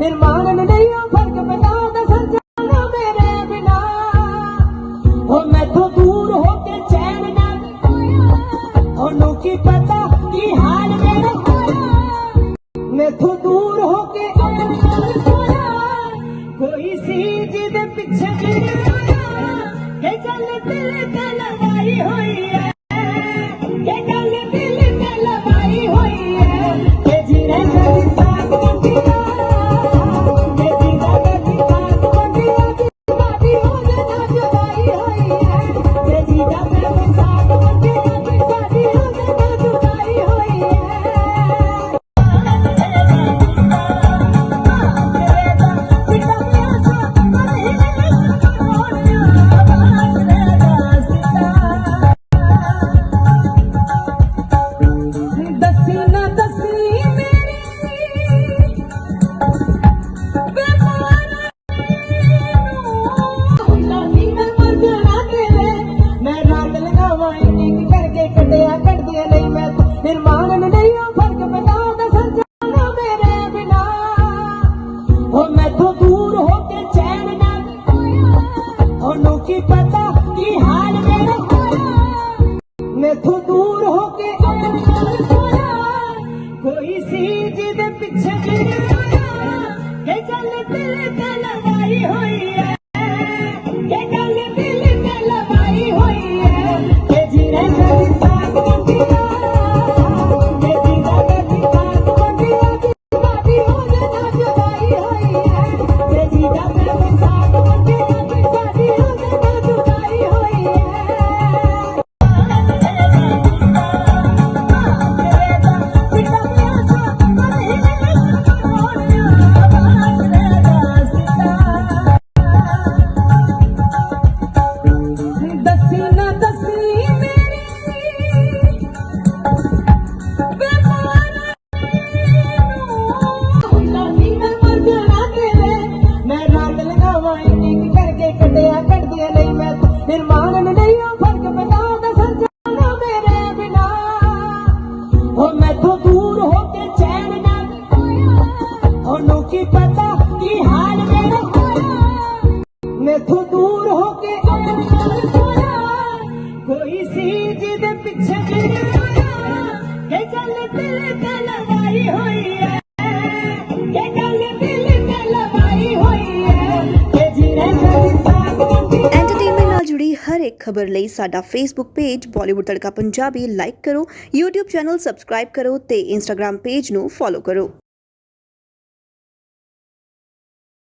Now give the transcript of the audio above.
ਨਿਰਮਾਨ ਨਹੀਂ ਆ, ਫ਼ਰਕ ਪੈਦਾ ਦਾ ਸਰਜਾਣਾ ਮੇਰੇ ਬਿਨਾ। ਹੋ ਮੈਥੋਂ ਦੂਰ ਹੋ ਕੇ ਚੈਨ ਨਾ ਆਇਆ ਉਹਨੂੰ ਕੀ ਪਤਾ ਕੀ ਹਾਲ ਮੇਰਾ ਹੋਇਆ। ਮੈਥੋਂ ਦੂਰ ਹੋ ਕੇ ਕੋਈ ਸੀ ਜਿਹਦੇ ਪਿੱਛੇ ਕਿ ਗੱਲ ਦਿਲ ਤੇ ਲਗਾਈ ਹੋਈ ਹੈ ਜੀਣਾ ਸਾਡੀ ਨਿਰਮਾਨ ਨਹੀਂ ਆ ਫ਼ਰਕ ਪੈਦਾ ਦਾ ਸਰਜਾਣਾ ਮੇਰੇ ਬਿਨਾ। ਉਹ ਮੈਥੋਂ ਦੂਰ ਹੋ ਕੇ ਚੈਨ ਨਾ ਉਹਨੂੰ ਕੀ ਪਤਾ ਕੀ ਹਾਲ ਮੇਰਾ ਮੈਥੋਂ ਦੂਰ ਹੋ ਕੇ ਕੋਈ ਸੀ ਜਿਹਦੇ ਪਿੱਛੇ ਕਿ ਗੱਲ ਦਿਲ ਤੇ ਲਗਾਈ ਹੋਈ ਹੈ। ਕਿ ਨਿਰਮਾਨ ਨਹੀਂ ਆ ਫ਼ਰਕ ਹਰ ਇੱਕ ਖਬਰ ਲਈ ਸਾਡਾ Facebook page Bollywood Tadka Punjabi like ਕਰੋ, YouTube ਚੈਨਲ ਸਬਸਕ੍ਰਾਈਬ ਕਰੋ ਤੇ Instagram ਪੇਜ ਨੂੰ ਫੋਲੋ ਕਰੋ।